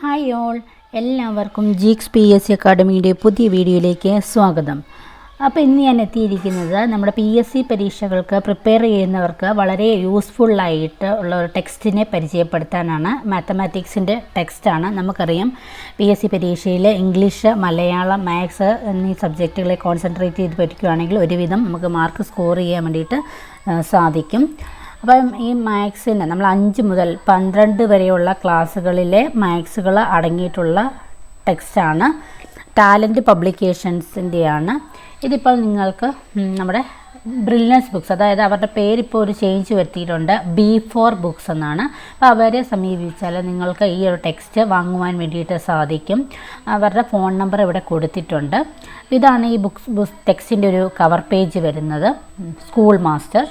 Hi all. എല്ലാവർക്കും Geeks P S C അക്കാഡമിയുടെ പുതിയ വീഡിയോയിലേക്ക് സ്വാഗതം. അപ്പോൾ ഇന്ന് ഞാൻ എത്തിയിരിക്കുന്നത് നമ്മുടെ പി എസ് സി പരീക്ഷകൾക്ക് പ്രിപ്പയർ ചെയ്യുന്നവർക്ക് വളരെ യൂസ്ഫുള്ളായിട്ട് ഉള്ള ഒരു ടെക്സ്റ്റിനെ പരിചയപ്പെടുത്താനാണ്. മാത്തമാറ്റിക്സിന്റെ ടെക്സ്റ്റാണ് നമുക്കറിയാം പി എസ് സി പരീക്ഷയിൽ ഇംഗ്ലീഷ് മലയാളം മാത്സ് എന്നീ സബ്ജക്റ്റുകളെ കോൺസെൻട്രേറ്റ് ചെയ്ത് പഠിക്കുകയാണെങ്കിൽ ഒരുവിധം നമുക്ക് മാർക്ക് സ്കോർ ചെയ്യാൻ വേണ്ടിയിട്ട് സാധിക്കും. അപ്പം ഈ മാത്സിന് നമ്മൾ അഞ്ച് മുതൽ പന്ത്രണ്ട് വരെയുള്ള ക്ലാസ്സുകളിലെ മാത്സുകൾ അടങ്ങിയിട്ടുള്ള ടെക്സ്റ്റാണ്. ടാലന്റ് പബ്ലിക്കേഷൻസിന്റെയാണ്. ഇതിപ്പോൾ നിങ്ങൾക്ക് നമ്മുടെ ബ്രില്യൻസ് ബുക്സ് അതായത് അവരുടെ പേരിപ്പോൾ ഒരു ചേഞ്ച് വരുത്തിയിട്ടുണ്ട് ബി ഫോർ ബുക്സ് എന്നാണ്. അപ്പോൾ അവരെ സമീപിച്ചാൽ നിങ്ങൾക്ക് ഈ ഒരു ടെക്സ്റ്റ് വാങ്ങുവാൻ വേണ്ടിയിട്ട് സാധിക്കും. അവരുടെ ഫോൺ നമ്പർ ഇവിടെ കൊടുത്തിട്ടുണ്ട്. ഇതാണ് ഈ ബുക്സ് ടെക്സ്റ്റിന്റെ ഒരു കവർ പേജ് വരുന്നത് school master.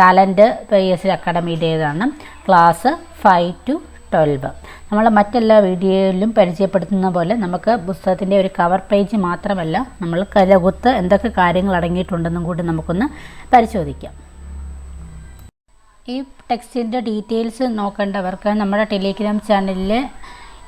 Talent P S C അക്കാഡമിയുടേതാണ് class five to twelve നമ്മൾ മറ്റെല്ലാ വീഡിയോയിലും പരിചയപ്പെടുത്തുന്ന പോലെ നമുക്ക് പുസ്തകത്തിന്റെ ഒരു കവർ പേജ് മാത്രമല്ല നമ്മൾ കലകുത്ത് എന്തൊക്കെ കാര്യങ്ങൾ അടങ്ങിയിട്ടുണ്ടെന്നും കൂടി നമുക്കൊന്ന് പരിശോധിക്കാം. ഈ ടെക്സ്റ്റിന്റെ ഡീറ്റെയിൽസ് നോക്കേണ്ടവർക്ക് നമ്മുടെ ടെലിഗ്രാം ചാനലിൽ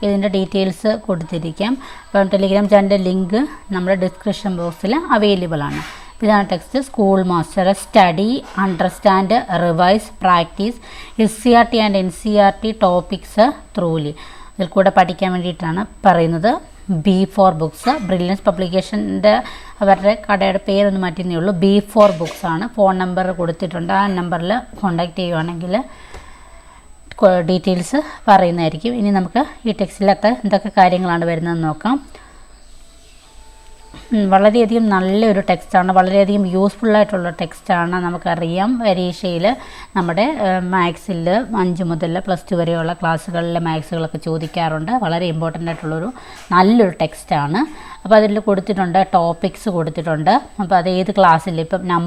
ഇതിന്റെ ഡീറ്റെയിൽസ് കൊടുത്തിരിക്കാം. അപ്പം ടെലിഗ്രാം ചാനലിന്റെ ലിങ്ക് നമ്മുടെ ഡിസ്ക്രിപ്ഷൻ ബോക്സിൽ അവൈലബിൾ ആണ്. ഇതാണ് text school master study understand revise practice S C R T and N C R T topics thoroughly ഇതിൽ കൂടെ പഠിക്കാൻ വേണ്ടിയിട്ടാണ് പറയുന്നത്. ബി ഫോർ ബുക്സ് ബ്രില്യൻസ് പബ്ലിക്കേഷന്റെ അവരുടെ കടയുടെ പേരൊന്ന് മാറ്റുന്നേ ഉള്ളൂ. ബി ഫോർ ബുക്സ് ആണ്. ഫോൺ നമ്പർ കൊടുത്തിട്ടുണ്ട്. ആ നമ്പറിൽ കോൺടാക്റ്റ് ചെയ്യുവാണെങ്കിൽ ഡീറ്റെയിൽസ് പറയുന്നതായിരിക്കും. ഇനി നമുക്ക് ഈ ടെക്സ്റ്റിലൊക്കെ എന്തൊക്കെ കാര്യങ്ങളാണ് വരുന്നതെന്ന് നോക്കാം. വളരെയധികം നല്ലൊരു ടെക്സ്റ്റാണ് വളരെയധികം യൂസ്ഫുൾ ആയിട്ടുള്ള ടെക്സ്റ്റാണ് നമുക്കറിയാം പരീക്ഷയിൽ നമ്മുടെ മാത്സിൽ അഞ്ച് മുതൽ പ്ലസ് ടു വരെയുള്ള ക്ലാസ്സുകളിലെ മാത്സുകളൊക്കെ ചോദിക്കാറുണ്ട്. വളരെ ഇമ്പോർട്ടന്റ് ആയിട്ടുള്ളൊരു നല്ലൊരു ടെക്സ്റ്റാണ്. അപ്പോൾ അതിൽ കൊടുത്തിട്ടുണ്ട് ടോപ്പിക്സ് കൊടുത്തിട്ടുണ്ട്. അപ്പോൾ അത് ഏത് ക്ലാസ്സിൽ ഇപ്പം നം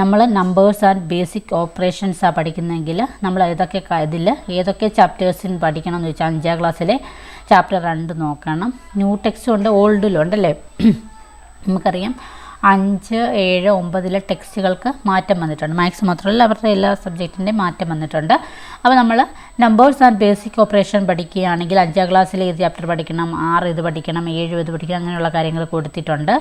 നമ്മൾ നമ്പേഴ്സ് ആൻഡ് ബേസിക് ഓപ്പറേഷൻസാണ് പഠിക്കുന്നതെങ്കിൽ നമ്മൾ ഏതൊക്കെ ഇതിൽ ഏതൊക്കെ ചാപ്റ്റേഴ്സിന് പഠിക്കണം എന്ന് വെച്ചാൽ അഞ്ചാം ക്ലാസ്സിലെ ചാപ്റ്റർ രണ്ട് നോക്കണം. ന്യൂ ടെക്സ്റ്റും ഉണ്ട് ഓൾഡിലും ഉണ്ടല്ലേ നമുക്കറിയാം. അഞ്ച് ഏഴ് ഒമ്പതിലെ ടെക്സ്റ്റുകൾക്ക് മാറ്റം വന്നിട്ടുണ്ട്. മാത്സ് മാത്രമല്ല അവരുടെ എല്ലാ സബ്ജക്റ്റിന്റെയും മാറ്റം വന്നിട്ടുണ്ട്. അപ്പോൾ നമ്മൾ നമ്പേഴ്സ് ആൻഡ് ബേസിക് ഓപ്പറേഷൻ പഠിക്കുകയാണെങ്കിൽ അഞ്ചാം ക്ലാസ്സിൽ ഏത് ചാപ്റ്റർ പഠിക്കണം? ആറ് ഇത് പഠിക്കണം ഏഴ് ഇത് പഠിക്കണം അങ്ങനെയുള്ള കാര്യങ്ങൾ കൊടുത്തിട്ടുണ്ട്.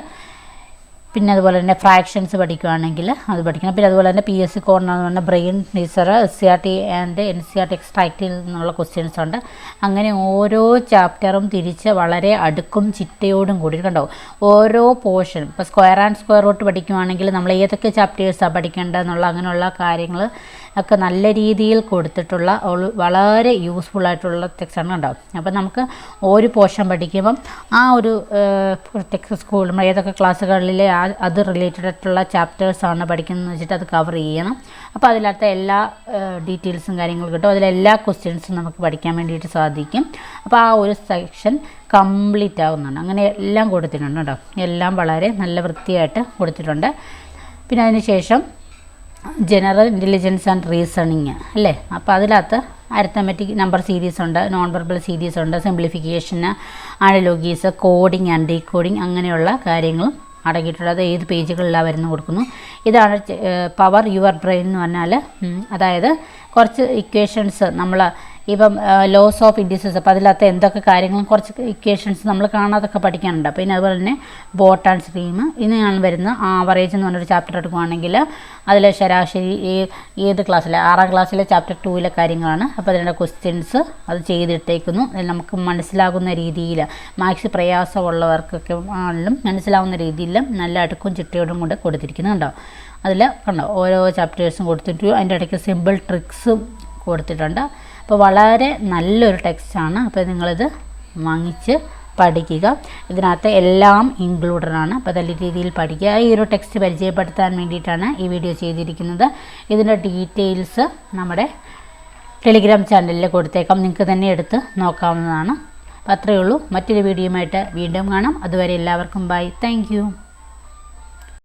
പിന്നെ അതുപോലെ തന്നെ ഫ്രാക്ഷൻസ് പഠിക്കുകയാണെങ്കിൽ അത് പഠിക്കണം. പിന്നെ അതുപോലെ തന്നെ പി എസ് സി കോർണർ എന്ന് പറഞ്ഞാൽ brain teacher S C R T and N C R T എക്സ്ട്രാക്റ്റിൽ നിന്നുള്ള ക്വസ്റ്റ്യൻസ് ഉണ്ട്. അങ്ങനെ ഓരോ ചാപ്റ്ററും തിരിച്ച് വളരെ അടുക്കും ചിട്ടയോടും കൂടി. കണ്ടോ? ഓരോ പോർഷനും ഇപ്പോൾ സ്ക്വയർ ആൻഡ് സ്ക്വയർ റൂട്ട് പഠിക്കുകയാണെങ്കിൽ നമ്മൾ ഏതൊക്കെ ചാപ്റ്റേഴ്സാണ് പഠിക്കേണ്ടതെന്നുള്ള അങ്ങനെയുള്ള കാര്യങ്ങൾ ഒക്കെ നല്ല രീതിയിൽ കൊടുത്തിട്ടുള്ള വളരെ യൂസ്ഫുൾ ആയിട്ടുള്ള ടെക്സ്റ്റാണ് ഉണ്ടാവും അപ്പോൾ നമുക്ക് ഒരു പോർഷൻ പഠിക്കുമ്പം ആ ഒരു ടെക്സ്റ്റ് സ്കൂൾ ഏതൊക്കെ ക്ലാസ്സുകളിലെ ആ അത് റിലേറ്റഡ് ആയിട്ടുള്ള ചാപ്റ്റേഴ്സാണ് പഠിക്കുന്നത് വെച്ചിട്ട് അത് കവർ ചെയ്യണം. അപ്പോൾ അതിലത്തെ എല്ലാ ഡീറ്റെയിൽസും കാര്യങ്ങളും കിട്ടും. അതിലെല്ലാ ക്വസ്റ്റ്യൻസും നമുക്ക് പഠിക്കാൻ വേണ്ടിയിട്ട് സാധിക്കും. അപ്പോൾ ആ ഒരു സെക്ഷൻ കംപ്ലീറ്റ് ആവുന്നുണ്ട് അങ്ങനെ എല്ലാം കൊടുത്തിട്ടുണ്ട് കേട്ടോ. എല്ലാം വളരെ നല്ല വൃത്തിയായിട്ട് കൊടുത്തിട്ടുണ്ട്. പിന്നെ അതിന് ശേഷം ജനറൽ ഇന്റലിജൻസ് ആൻഡ് റീസണിങ് അല്ലേ? അപ്പോൾ അതിനകത്ത് അരിത്തമെറ്റിക് നമ്പർ സീരീസ് ഉണ്ട് നോൺ വെർബൽ സീരീസ് ഉണ്ട് simplification analogies coding and decoding അങ്ങനെയുള്ള കാര്യങ്ങളും അടങ്ങിയിട്ടുണ്ട് അത് ഏത് പേജുകളിലാണ് വരുന്നു കൊടുക്കുന്നു. ഇതാണ് പവർ യുവർ ബ്രെയിൻ എന്ന് പറഞ്ഞാൽ അതായത് കുറച്ച് ഇക്വേഷൻസ് നമ്മൾ ഇപ്പം ലോസ് ഓഫ് ഇൻഡിസസ് അപ്പോൾ അതിലകത്ത് എന്തൊക്കെ കാര്യങ്ങളും കുറച്ച് ഇക്വേഷൻസ് നമ്മൾ കാണാതൊക്കെ പഠിക്കാനുണ്ട്. പിന്നെ അതുപോലെ തന്നെ ബോട്ട് ആൻഡ് സ്ട്രീം ഇനിയാണ് വരുന്ന ആവറേജ് എന്ന് പറഞ്ഞൊരു ചാപ്റ്റർ എടുക്കുകയാണെങ്കിൽ അതിലെ ശരാശരി ഏത് ക്ലാസ്സിലെ ആറാം ക്ലാസ്സിലെ ചാപ്റ്റർ ടൂവിലെ കാര്യങ്ങളാണ്. അപ്പോൾ അതിന്റെ ക്വസ്റ്റ്യൻസ് അത് ചെയ്തിട്ടേക്കുന്നു. നമുക്ക് മനസ്സിലാകുന്ന രീതിയിൽ മാത്സ് പ്രയാസമുള്ളവർക്കൊക്കെ ആണെങ്കിലും മനസ്സിലാവുന്ന രീതിയിൽ നല്ല അടുക്കും ചിട്ടയോടും കൂടെ കൊടുത്തിരിക്കുന്നുണ്ടോ. അതിൽ കണ്ടോ ഓരോ ചാപ്റ്റേഴ്സും കൊടുത്തിട്ട് അതിന്റെ ഇടയ്ക്ക് സിമ്പിൾ ട്രിക്സും കൊടുത്തിട്ടുണ്ട്. അപ്പോൾ വളരെ നല്ലൊരു ടെക്സ്റ്റാണ്. അപ്പോൾ നിങ്ങളിത് വാങ്ങിച്ച് പഠിക്കുക. ഇതിനകത്ത് എല്ലാം ഇൻക്ലൂഡഡ് ആണ്. അപ്പോൾ നല്ല രീതിയിൽ പഠിക്കുക. ഈ ഒരു ടെക്സ്റ്റ് പരിചയപ്പെടുത്താൻ വേണ്ടിയിട്ടാണ് ഈ വീഡിയോ ചെയ്തിരിക്കുന്നത്. ഇതിന്റെ ഡീറ്റെയിൽസ് നമ്മുടെ ടെലിഗ്രാം ചാനലിൽ കൊടുത്തേക്കാം. നിങ്ങൾക്ക് തന്നെ എടുത്ത് നോക്കാവുന്നതാണ്. അപ്പോൾ അത്രയേ ഉള്ളൂ. മറ്റൊരു വീഡിയോയുമായിട്ട് വീണ്ടും കാണാം. അതുവരെ എല്ലാവർക്കും ബൈ. താങ്ക്